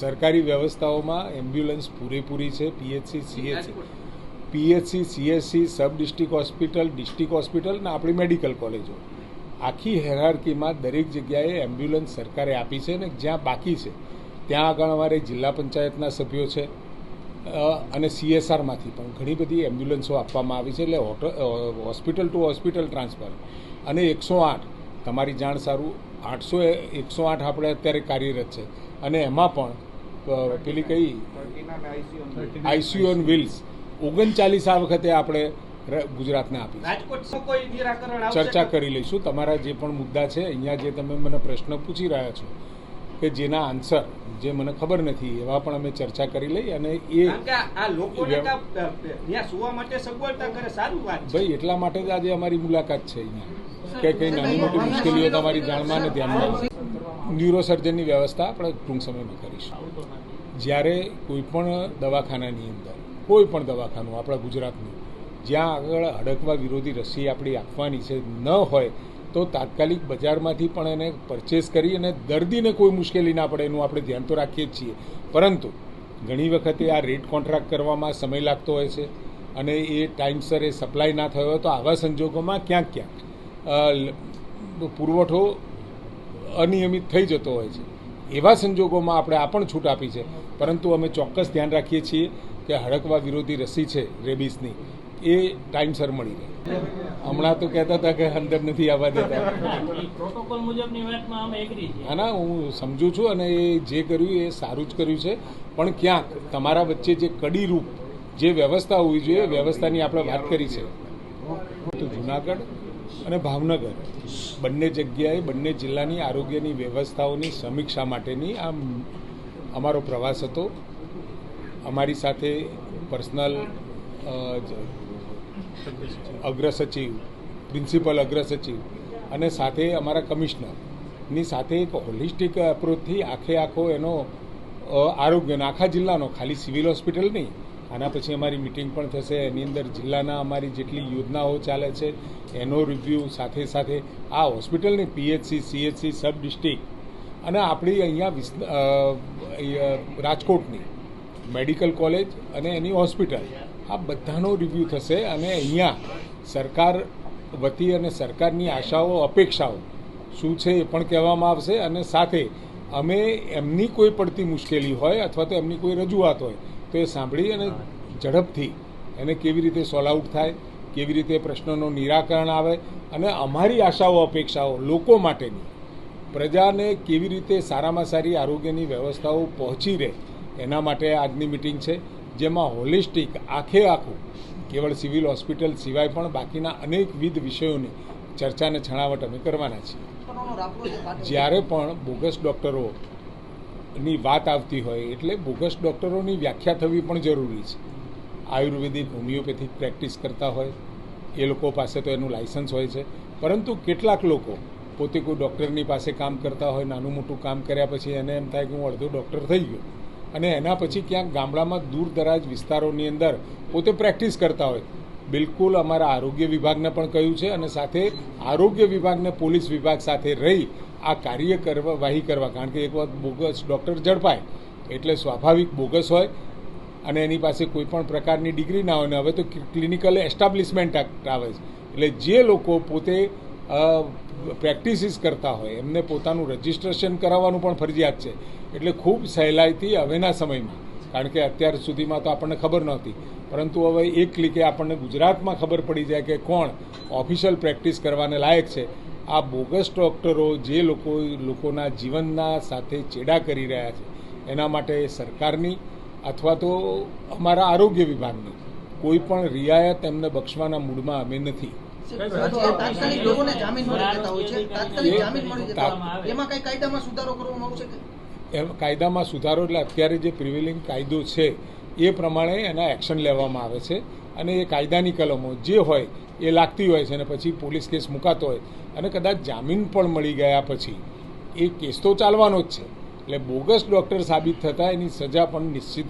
સરકારી વ્યવસ્થાઓમાં એમ્બ્યુલન્સ પૂરેપૂરી છે PHC CHC. PHC CSC sub district hospital district hospital અને આપણી મેડિકલ કોલેજો. આખી હેરાર્કીમાં દરેક જગ્યાએ એમ્બ્યુલન્સ સરકારે આપી છે અને જ્યાં બાકી છે ત્યાં આગળ અમારે જિલ્લા પંચાયતના સભ્યો છે અને સીએસઆરમાંથી પણ ઘણી બધી એમ્બ્યુલન્સો આપવામાં આવી છે એટલે હોસ્પિટલ ટુ હોસ્પિટલ ટ્રાન્સફર. અને એકસો આઠ તમારી જાણ સારું આઠસો એકસો આઠ આપણે અત્યારે કાર્યરત છે. અને એમાં પણ પેલી કઈ? આઈસીયુ ઓન વ્હીલ્સ ઓગણચાલીસ આ વખતે આપણે ગુજરાતને આપી આવશે ચર્ચા કરી લઈશું. તમારા જે પણ મુદ્દા છે અહીંયા જે તમે મને પ્રશ્ન પૂછી રહ્યા છો કે જેના આન્સર જે મને ખબર નથી એવા પણ અમે ચર્ચા કરી લઈ અને એ કારણ કે આ- આ લોકોને કાં, અ, ત્યાં સુવા માટે સગવડતા કરે સારું વાત છે. ભાઈ એટલા માટે જ આજે અમારી મુલાકાત છે અહીંયા. કે કઈ નાની મોટી મુશ્કેલીઓ તમારી જાણમાં ધ્યાનમાં ન્યુરોસર્જનની વ્યવસ્થા આપણે ટૂંક સમયમાં કરીશું. જ્યારે કોઈ પણ દવાખાનાની અંદર કોઈ પણ દવાખાનું, આપણા ગુજરાતનું, જ્યાં આગળ હડકવા વિરોધી રસી આપણી આપવાની છે, ન હોય, તો તાત્કાલિક બજારમાંથી પણ એને પરચેસ કરી અને દર્દીને કોઈ મુશ્કેલી ના પડે એનું આપણે ધ્યાન તો રાખીએ જ છીએ. પરંતુ ઘણી વખતે આ રેટ કોન્ટ્રાક્ટ કરવામાં સમય લાગતો હોય છે અને એ ટાઈમસર એ સપ્લાય ના થયો હોય તો આવા સંજોગોમાં ક્યાંક ક્યાંક પુરવઠો અનિયમિત થઈ જતો હોય છે. એવા સંજોગોમાં આપણે આ પણ છૂટ આપી છે. પરંતુ અમે ચોક્કસ ધ્યાન રાખીએ છીએ કે હડકવા વિરોધી રસી છે રેબીસની એ ટાઈમસર મળી રહે. હમણાં તો કહેતા હતા કે અંદર નથી આવવા દેતા. પ્રોટોકોલ મુજબની વાતમાં અમે એગ્રી છીએ. આના હું સમજુ છું અને એ જે કર્યું એ સારું જ કર્યું છે. પણ ક્યાંક તમારા વચ્ચે જે કડીરૂપ જે વ્યવસ્થા હોવી જોઈએ એ વ્યવસ્થાની આપણે વાત કરી છે. તો જુનાગઢ અને ભાવનગર. બંને જગ્યાએ, બંને જિલ્લાની આરોગ્યની વ્યવસ્થાઓની સમીક્ષા માટેની આ અમારો પ્રવાસ હતો. અમારી સાથે પર્સનલ અગ્રસચિવ, પ્રિન્સિપલ અગ્રસચિવ અને સાથે અમારા કમિશનરની સાથે એક હોલિસ્ટિક એપ્રોચથી આખે આખો એનો આરોગ્યનો, આખા જિલ્લાનો, ખાલી સિવિલ હોસ્પિટલ નહીં આના પછી અમારી મિટિંગ પણ થશે. એની અંદર જિલ્લાના અમારી જેટલી યોજનાઓ ચાલે છે, એનો રિવ્યૂ સાથે સાથે આ હોસ્પિટલની પીએચસી સીએચસી સબ ડિસ્ટ્રિક્ટ અને આપણી અહીંયા રાજકોટની મેડિકલ કોલેજ અને એની હોસ્પિટલ આ બધાનો રિવ્યૂ થશે અને અહીંયા સરકાર વતી અને સરકારની આશાઓ, અપેક્ષાઓ શું છે એ પણ કહેવામાં આવશે અને સાથે અમે એમની કોઈ પડતી મુશ્કેલી હોય અથવા તો એમની કોઈ રજૂઆત હોય તો એ સાંભળી અને ઝડપથી એને કેવી રીતે સોલ્વ આઉટ થાય કેવી રીતે પ્રશ્નોનું નિરાકરણ આવે અને અમારી આશાઓ અપેક્ષાઓ લોકો માટેની પ્રજાને કેવી રીતે સારામાં સારી આરોગ્યની વ્યવસ્થાઓ પહોંચી રહે એના માટે આજની મિટિંગ છે જેમાં હોલિસ્ટિક આખે આખું કેવળ સિવિલ હોસ્પિટલ સિવાય પણ બાકીના અનેકવિધ વિષયોની ચર્ચાને છણાવટ અમે કરવાના છીએ. જ્યારે પણ બોગસ ડૉક્ટરોની વાત આવતી હોય એટલે બોગસ ડૉક્ટરોની વ્યાખ્યા થવી પણ જરૂરી છે. આયુર્વેદિક હોમિયોપેથિક પ્રેક્ટિસ કરતા હોય, એ લોકો પાસે તો એનું લાયસન્સ હોય છે. પરંતુ કેટલાક લોકો પોતે કોઈ ડૉક્ટરની પાસે કામ કરતા હોય, નાનું મોટું કામ કર્યા પછી એને એમ થાય કે હું અડધો ડૉક્ટર થઈ ગયો. અને એના પછી ક્યાંક ગામડામાં દૂર દરાજ વિસ્તારોની અંદર પોતે પ્રેક્ટિસ કરતા હોય. બિલકુલ અમારા આરોગ્ય વિભાગને પણ કહ્યું છે અને સાથે આરોગ્ય વિભાગને પોલીસ વિભાગ સાથે રહી આ કાર્ય કરવા, વાહી કરવા. કારણ કે એક વખત બોગસ ડૉક્ટર ઝડપાય, એટલે સ્વાભાવિક બોગસ હોય અને એની પાસે કોઈ પણ પ્રકારની ડિગ્રી ના હોય. ને હવે તો ક્લિનિકલ એસ્ટાબ્લિશમેન્ટ એક્ટ આવે છે. એટલે જે લોકો પોતે પ્રેક્ટિસિસ કરતા હોય, એમને પોતાનું રજિસ્ટ્રેશન કરાવવાનું પણ ફરજિયાત છે. એટલે ખૂબ સહેલાઈથી હવેના સમયમાં. કારણ કે અત્યાર સુધીમાં તો આપણને ખબર નહોતી. પરંતુ હવે એક ક્લિકે આપણને ગુજરાતમાં ખબર પડી જાય કે કોણ ઓફિશિયલ પ્રેક્ટિસ કરવાને લાયક છે. આ બોગસ ડૉક્ટરો જે લોકો લોકોના જીવનના સાથે ચેડા કરી રહ્યા છે એના માટે સરકારની અથવા તો અમારા આરોગ્ય વિભાગની કોઈ પણ રિયાયત એમને બક્ષવાના મૂડમાં અમે નથી. કાયદામાં સુધારો એટલે અત્યારે જે પ્રિવેલિંગ કાયદો છે એ પ્રમાણે એના એક્શન લેવામાં આવે છે. અને એ કાયદાની કલમો જે હોય એ લાગતી હોય છે અને પછી પોલીસ કેસ મુકાતો હોય. અને કદાચ જામીન પણ મળી ગયા પછી એ કેસ તો ચાલવાનો જ છે. એટલે બોગસ ડૉક્ટર સાબિત થતાં એની સજા પણ નિશ્ચિત